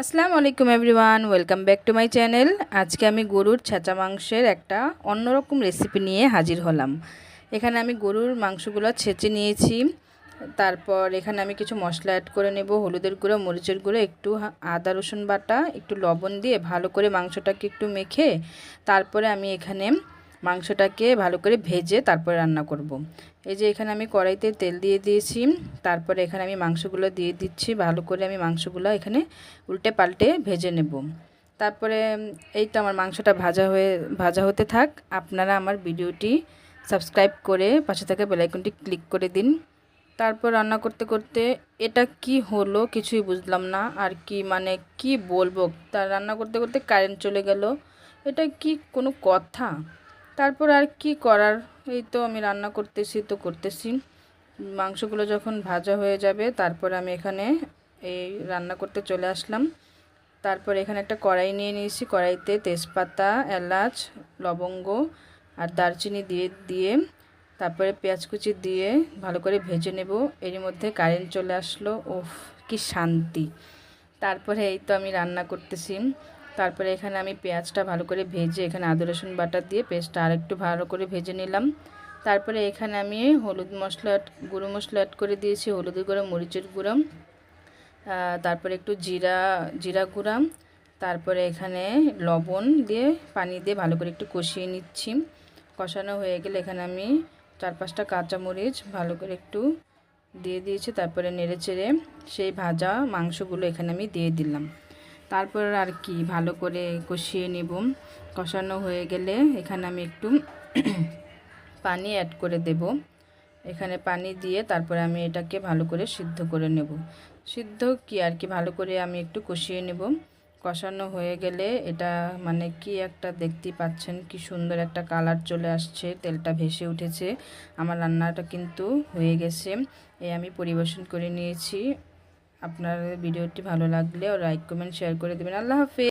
আসসালামু আলাইকুম everyone, welcome back to my channel. আজকে আমি গরুর ছাঁচা মাংসের একটা অন্যরকম রেসিপি নিয়ে হাজির হলাম। এখানে আমি গরুর মাংসগুলো ছেঁচে নিয়েছি। তারপর এখানে আমি কিছু মশলা অ্যাড করে নেব, হলুদের গুঁড়ো, মরিচের গুঁড়ো, একটু আদা, রসুন বাটা, একটু লবণ দিয়ে ভালো করে মাংসটাকে একটু মেখে তারপরে আমি এখানে মাংসটাকে ভালো করে ভেজে তারপরে রান্না করব। এই যে এখানে আমি কড়াইতে তেল দিয়ে দিয়েছি, তারপরে এখানে আমি মাংসগুলো দিয়ে দিচ্ছি, ভালো করে আমি মাংসগুলো এখানে উল্টে পাল্টে ভেজে নেব। তারপরে, এই তো আমার মাংসটা ভাজা হয়ে, ভাজা হতে থাক, আপনারা আমার ভিডিওটি সাবস্ক্রাইব করে পাশে থাকা বেলাইকনটি ক্লিক করে দিন। তারপর রান্না করতে করতে এটা কি হলো কিছুই বুঝলাম না, আর কি মানে কি বলব তার রান্না করতে করতে কারেন্ট চলে গেল। এটা কি কোনো কথা? তারপর আর কি করার? এই তো আমি রান্না করতেছি, তো করতেছি। মাংসগুলো যখন ভাজা হয়ে যাবে, তারপর আমি এখানে এই রান্না করতে চলে আসলাম। তারপর এখানে একটা কড়াই নিয়ে নিয়েছি। কড়াইতে তেজপাতা, এলাচ, লবঙ্গ আর দারচিনি দিয়ে দিয়ে তারপরে পেঁয়াজ কুচি দিয়ে ভালো করে ভেজে নেব। এর মধ্যে কারেন্ট চলে আসলো। ওফ, কি শান্তি। তারপরে এই তো আমি রান্না করতেছি। তারপরে এখানে আমি পেঁয়াজটা ভালো করে ভেজে এখানে আদা, রসুন বাটা দিয়ে পেস্টটা আর একটু ভালো করে ভেজে নিলাম। তারপরে এখানে আমি হলুদ মশলা, গুঁড়ো মশলা অ্যাড করে দিয়েছি, হলুদের গুঁড়ো, মরিচের গুঁড়ো তারপরে একটু জিরা জিরা গুঁড়া, তারপরে এখানে লবণ দিয়ে, পানি দিয়ে ভালো করে একটু কষিয়ে নিচ্ছি। কষানো হয়ে গেলে এখানে আমি চার পাঁচটা কাঁচামরিচ ভালো করে একটু দিয়ে দিয়েছি, তারপরে নেড়ে চেড়ে সেই ভাজা মাংসগুলো এখানে আমি দিয়ে দিলাম। তারপর আর কি, ভালো করে কষিয়ে নেব। কষানো হয়ে গেলে এখানে আমি একটু পানি অ্যাড করে দেব। এখানে পানি দিয়ে তারপরে আমি এটাকে ভালো করে সিদ্ধ করে নেব। সিদ্ধ কি আর কি, ভালো করে আমি একটু কষিয়ে নেব। কষানো হয়ে গেলে এটা মানে কি একটা দেখতে পাচ্ছেন কি সুন্দর একটা কালার চলে আসছে, তেলটা ভেসে উঠেছে। আমার রান্নাটা কিন্তু হয়ে গেছে। এই আমি পরিবেশন করে নিয়েছি। আপনার ভিডিওটি ভালো লাগলে লাইক কমেন্ট শেয়ার করে দেবেন। আল্লাহ হাফিজ।